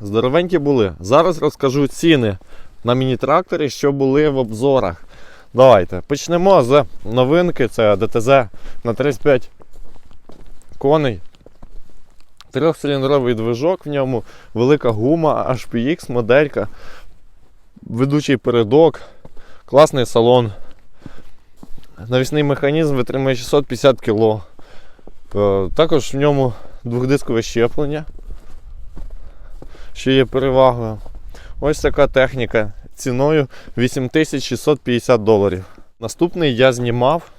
здоровенькі були. Зараз розкажу ціни на міні-тракторі, що були в обзорах. Давайте почнемо з новинки. Це ДТЗ на 35 коней. Трьохциліндровий движок в ньому, велика гума, HPX, моделька, ведучий передок, класний салон. Навісний механізм витримує 650 кг. Е, Також в ньому двохдискове щеплення, що є перевагою. Ось така техніка ціною 8650 доларів. Наступний я знімав.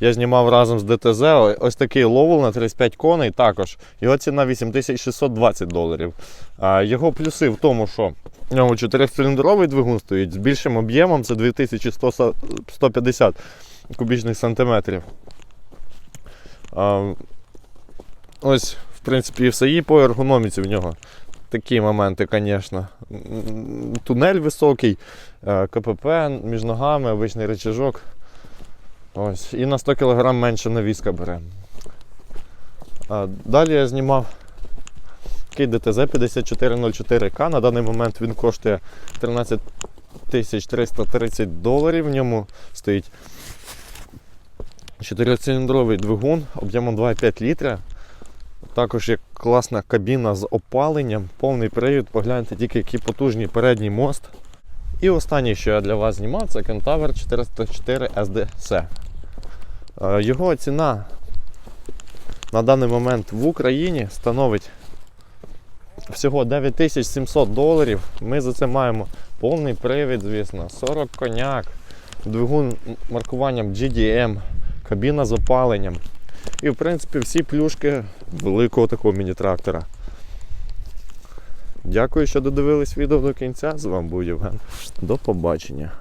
Я знімав разом з ДТЗ ось такий ловел на 35 коней також. Його ціна 8620 доларів. Його плюси в тому, що в ньому 4-циліндровий двигун стоїть з більшим об'ємом, це 2150 кубічних сантиметрів. Ось, в принципі, і все. І по ергономіці в нього такі моменти, звісно. Тунель високий, е, КПП між ногами, обичний рычажок. Ось. І на 100 кг менше навіска бере. Далі я знімав такий ДТЗ 5404К. На даний момент він коштує 13 330 доларів. В ньому стоїть 4-циліндровий двигун об'ємом 2,5 літра. Також є класна кабіна з опаленням, повний привід. Погляньте тільки який потужний передній мост. І останнє, що я для вас знімав, це Кентавр 404 SDC. Його ціна на даний момент в Україні становить всього 9700 доларів. Ми за це маємо повний привід, звісно, 40 коняк, двигун маркуванням GDM, кабіна з опаленням. І, в принципі, всі плюшки великого такого міні-трактора. Дякую, що додивились відео до кінця. З вами був Євген. До побачення.